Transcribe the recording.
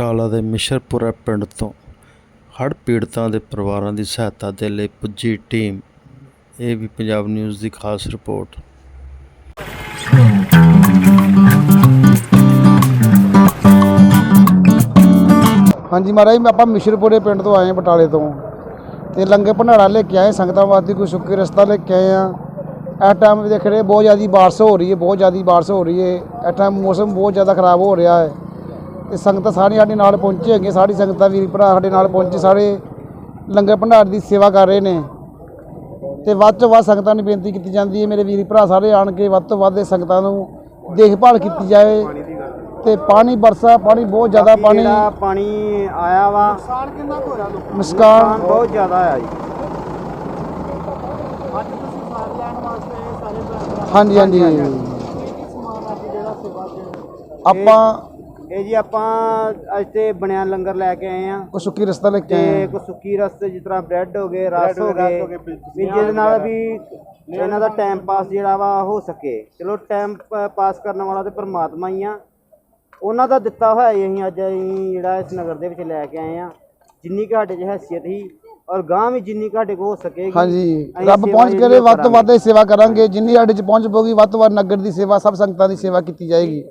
ਬਟਾਲਾ ਦੇ ਮਿਸ਼ਰਪੁਰਾ ਪਿੰਡ ਤੋਂ ਹੜ੍ਹ ਪੀੜਤਾਂ ਦੇ ਪਰਿਵਾਰਾਂ ਦੀ ਸਹਾਇਤਾ ਦੇ ਲਈ ਪੁੱਜੀ ਟੀਮ, ਇਹ ਵੀ ਪੰਜਾਬ ਨਿਊਜ਼ ਦੀ ਖਾਸ ਰਿਪੋਰਟ। ਹਾਂਜੀ ਮਹਾਰਾਜ, ਮੈਂ ਆਪਾਂ ਮਿਸ਼ਰਪੁਰੇ ਪਿੰਡ ਤੋਂ ਆਏ ਹਾਂ, ਬਟਾਲੇ ਤੋਂ। ਤੇ ਲੰਗਰ ਭੰਡਾਰਾ ਲੈ ਕੇ ਆਏ, ਸੰਗਤਾਂ ਵਾਸਤੇ ਕੋਈ ਸੁੱਕੀ ਰਸਤਾ ਲੈ ਕੇ ਆਏ ਆ ਇਸ ਟਾਈਮ ਦੇਖ ਰਹੇ, ਬਹੁਤ ਜ਼ਿਆਦਾ ਬਾਰਿਸ਼ ਹੋ ਰਹੀ ਹੈ, ਬਹੁਤ ਜ਼ਿਆਦਾ ਬਾਰਿਸ਼ ਹੋ ਰਹੀ ਹੈ। ਇਸ ਟਾਈਮ ਮੌਸਮ ਬਹੁਤ ਜ਼ਿਆਦਾ ਖਰਾਬ ਹੋ ਰਿਹਾ ਹੈ। ਤੇ ਸੰਗਤਾਂ ਸਾਰੀਆਂ ਸਾਡੇ ਨਾਲ ਪਹੁੰਚੇ ਹੈਗੇ ਸਾਰੀ ਸੰਗਤਾਂ ਵੀਰ ਭਰਾ ਸਾਡੇ ਨਾਲ ਪਹੁੰਚੇ ਸਾਰੇ ਲੰਗਰ ਭੰਡਾਰ ਦੀ ਸੇਵਾ ਕਰ ਰਹੇ ਨੇ। ਤੇ ਵੱਧ ਤੋਂ ਵੱਧ ਸੰਗਤਾਂ ਨੂੰ ਬੇਨਤੀ ਕੀਤੀ ਜਾਂਦੀ ਹੈ ਮੇਰੇ ਵੀਰ ਭਰਾ ਸਾਰੇ ਆਣ ਕੇ ਵੱਧ ਤੋਂ ਵੱਧ ਇਹ ਸੰਗਤਾਂ ਨੂੰ ਦੇਖਭਾਲ ਕੀਤੀ ਜਾਏ ਤੇ ਪਾਣੀ ਬਰਸਾ ਪਾਣੀ ਬਹੁਤ ਜ਼ਿਆਦਾ ਪਾਣੀ ਜਿਹੜਾ ਪਾਣੀ ਆਇਆ ਵਾ ਮੁਸਕਾਨ। ਬਹੁਤ ਜ਼ਿਆਦਾ ਆਇਆ ਜੀ। ਹਾਂਜੀ ਹਾਂਜੀ। ਆਪਾਂ ਇਹ ਜੀ ਆਪਾਂ ਅੱਜ ਤੇ ਬਣਿਆ ਲੰਗਰ ਲੈ ਕੇ ਆਏ ਆ। ਕੋਈ ਸੁੱਕੀ ਰਸਤਾ ਲੈ ਕੇ ਆਏ ਤੇ ਹਾਂ। ਕੋ ਸੁੱਕੀ ਰਸਤੇ ਜਿਸ ਤਰ੍ਹਾਂ ਬ੍ਰੈਡ ਹੋ ਗਏ ਰਸ ਹੋ ਗਏ। ਵੀ ਜਿਹਦੇ ਨਾਲ ਵੀ ਇਹਨਾਂ ਦਾ ਟਾਈਮ ਪਾਸ ਜਿਹੜਾ ਵਾ ਹੋ ਸਕੇ। ਚਲੋ ਟਾਈਮ ਪਾਸ ਕਰਨ ਵਾਲਾ ਤੇ ਪਰਮਾਤਮਾ ਹੀ ਆ। ਉਹਨਾਂ ਦਾ ਦਿੱਤਾ ਹੋਇਆ ਹੀ ਅਸੀਂ ਅੱਜ ਅਸੀਂ ਜਿਹੜਾ ਇਸ ਨਗਰ ਦੇ ਵਿੱਚ ਲੈ ਕੇ ਆਏ ਆ। ਜਿੰਨੀ ਕੁ ਸਾਡੇ 'ਚ ਹੈਸੀਅਤ ਸੀ ਔਰ ਗਾਂ ਵੀ ਜਿੰਨੀ ਕੁ ਸਾਡੇ ਕੋਲ ਹੋ ਸਕੇਗੀ। ਹਾਂਜੀ। ਰੱਬ ਪਹੁੰਚ ਕਰੇ ਵੱਧ ਤੋਂ। ਵੱਧ ਸੇਵਾ ਕਰਾਂਗੇ। ਜਿੰਨੀ ਸਾਡੇ ਚ ਪਹੁੰਚ ਪਊਗੀ ਵੱਧ ਤੋਂ ਵੱਧ ਨਗਰ ਦੀ ਸੇਵਾ ਸਭ ਸੰਗਤਾਂ ਦੀ ਸੇਵਾ ਕੀਤੀ ਜਾਏਗੀ।